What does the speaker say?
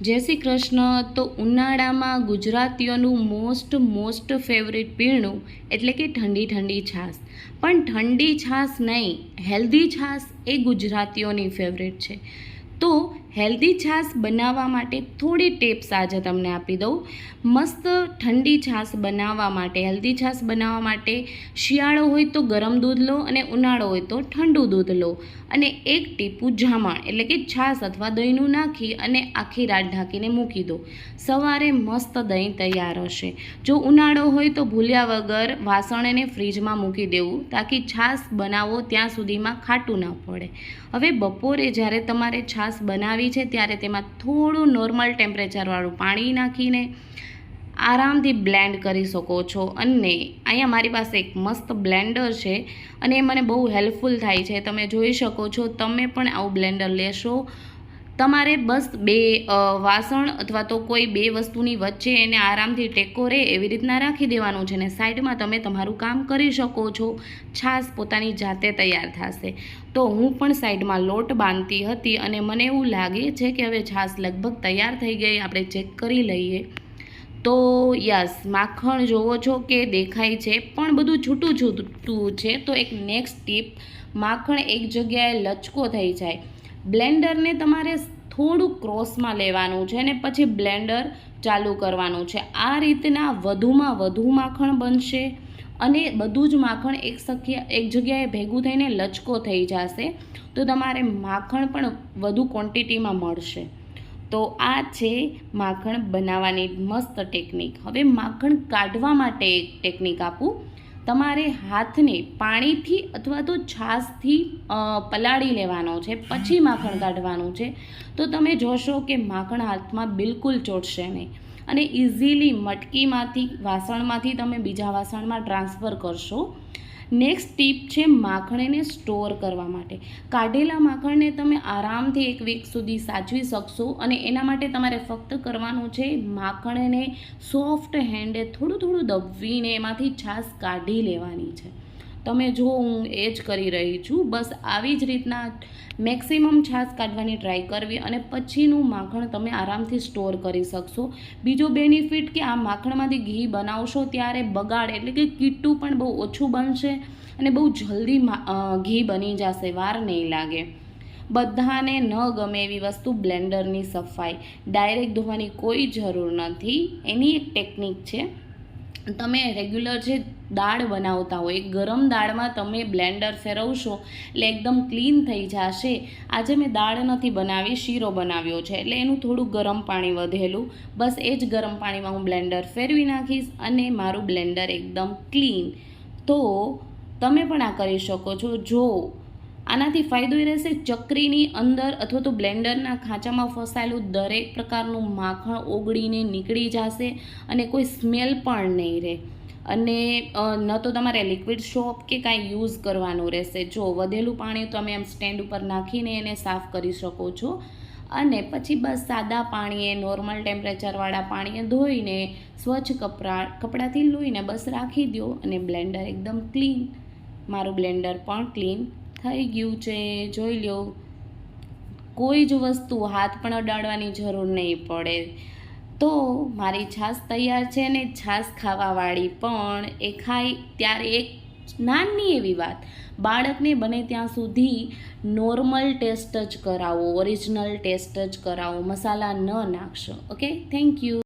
જય શ્રી કૃષ્ણ. તો ઉનાળામાં ગુજરાતીઓનું મોસ્ટ મોસ્ટ ફેવરિટ પીણું એટલે કે ઠંડી ઠંડી છાશ. પણ ઠંડી છાશ નહીં હેલ્ધી છાશ એ ગુજરાતીઓની ફેવરિટ છે. તો હેલ્ધી છાશ બનાવવા માટે થોડી ટિપ્સ આજે તમને આપી દઉં. મસ્ત ઠંડી છાશ બનાવવા માટે, હેલ્ધી છાશ બનાવવા માટે શિયાળો હોય તો ગરમ દૂધ લો અને ઉનાળો હોય તો ઠંડુ દૂધ લો. અને એક ટીપું જામણ, એટલે કે છાશ અથવા દહીંનું નાખી અને આખી રાત ઢાંકીને મૂકી દો. સવારે મસ્ત દહીં તૈયાર હશે. જો ઉનાળો હોય તો ભૂલ્યા વગર વાસણને ફ્રીજમાં મૂકી દેવું, તાકી છાશ બનાવો ત્યાં સુધીમાં ખાટું ના પડે. હવે બપોરે જ્યારે તમારે છાશ બનાવી છે, ત્યારે તેમાં થોડું નોર્મલ ટેમ્પરેચરવાળું પાણી નાખીને આરામથી બ્લેન્ડ કરી શકો છો. અને અહીંયા મારી પાસે એક મસ્ત બ્લેન્ડર છે અને એ મને બહુ હેલ્પફુલ થાય છે. તમે જોઈ શકો છો, તમે પણ આવું બ્લેન્ડર લેશો તમારે બસ બે વાસણ અથવા તો કોઈ બે વસ્તુની વચ્ચે એને આરામથી ટેકો રહે એવી રીતના રાખી દેવાનું છે ને સાઈડમાં તમે તમારું કામ કરી શકો છો. છાશ પોતાની જાતે તૈયાર થશે. તો હું પણ સાઈડમાં લોટ બાંધતી હતી અને મને એવું લાગે છે કે હવે છાશ લગભગ તૈયાર થઈ ગઈ, આપણે ચેક કરી લઈએ. તો યસ, માખણ જોવો છો કે દેખાય છે, પણ બધું છૂટું છૂટું છે. તો એક નેક્સ્ટ ટીપ, માખણ એક જગ્યાએ લચકો થઈ જાય. બ્લેન્ડરને તમારે થોડું ક્રોસમાં લેવાનું છે અને પછી બ્લેન્ડર ચાલુ કરવાનું છે. આ રીતના વધુમાં વધુ માખણ બનશે અને બધું જ માખણ એક સખ્યા, એક જગ્યાએ ભેગું થઈને લચકો થઈ જશે તો તમારે માખણ પણ વધુ ક્વોન્ટિટીમાં મળશે. તો આ છે માખણ બનાવવાની મસ્ત ટેકનિક હવે માખણ કાઢવા માટે એક ટેકનિક આપું. તમારે હાથને પાણીથી અથવા તો છાશથી પલાળી લેવાનો છે, પછી માખણ કાઢવાનું છે. તો તમે જોશો કે માખણ હાથમાં બિલકુલ ચોટશે નહીં. અને ઇઝીલી મટકીમાંથી, વાસણમાંથી તમે બીજા વાસણમાં ટ્રાન્સફર કરશો. નેક્સ્ટ ટીપ છે માખણને સ્ટોર કરવા માટે. કાઢેલા માખણને તમે આરામથી એક વીક સુધી સાચવી શકશો અને એના માટે તમારે ફક્ત કરવાનું છે માખણને સોફ્ટ હેન્ડે થોડું થોડું દબવીને એમાંથી છાશ કાઢી લેવાની છે. તમે જો હું એ જ કરી રહી છું, બસ આવી જ રીતના મેક્સિમમ છાશ કાઢવાની ટ્રાય કરવી અને પછીનું માખણ તમે આરામથી સ્ટોર કરી શકશો. બીજો બેનિફિટ કે આ માખણમાંથી ઘી બનાવશો ત્યારે બગાડ એટલે કે કીટું પણ બહુ ઓછું બનશે અને બહુ જલ્દી ઘી બની જશે, વાર નહીં લાગે. બધાને ન ગમે એવી વસ્તુ બ્લેન્ડરની સફાઈ. ડાયરેક્ટ ધોવાની કોઈ જરૂર નથી. એની એક ટેકનિક છે. તમે રેગ્યુલર જે દાળ બનાવતા હોય. ગરમ દાળમાં તમે બ્લેન્ડર ફેરવશો એટલે એકદમ ક્લીન થઈ જશે. આજે મેં દાળ નથી બનાવી, શીરો બનાવ્યો છે. એટલે એનું થોડું ગરમ પાણી વધેલું. બસ એ જ ગરમ પાણીમાં હું બ્લેન્ડર ફેરવી નાખીશ અને મારું બ્લેન્ડર એકદમ ક્લીન. તો તમે પણ આ કરી શકો છો. જો આનાથી ફાયદો એ રહેશે ચકરીની અંદર અથવા તો બ્લેન્ડરના ખાંચામાં ફસાયેલું દરેક પ્રકારનું માખણ ઓગળીને નીકળી જશે અને કોઈ સ્મેલ પણ નહીં રહે. અને ન તો તમારે લિક્વિડ સોપ કે કાંઈ યુઝ કરવાનું રહેશે. જો વધેલું પાણી તમે એમ સ્ટેન્ડ ઉપર નાખીને એને સાફ કરી શકો છો. અને પછી બસ સાદા પાણીએ નોર્મલ ટેમ્પરેચરવાળા પાણીએ ધોઈને, સ્વચ્છ કપડા કપડાથી લૂઈને બસ રાખી દો અને બ્લેન્ડર એકદમ ક્લીન મારું બ્લેન્ડર પણ ક્લીન થઈ ગયું છે. જોઈ લો. કોઈ જ વસ્તુ હાથ પણ અડાડવાની જરૂર નહીં પડે. તો મારી છાશ તૈયાર છે ને છાશ ખાવાવાળી પણ એ ખાય ત્યારે એક નાની એવી વાત. બાળકને બને ત્યાં સુધી નોર્મલ ટેસ્ટ જ કરાવો, ઓરિજિનલ ટેસ્ટ જ કરાવો, મસાલા ન નાખશો. Okay thank you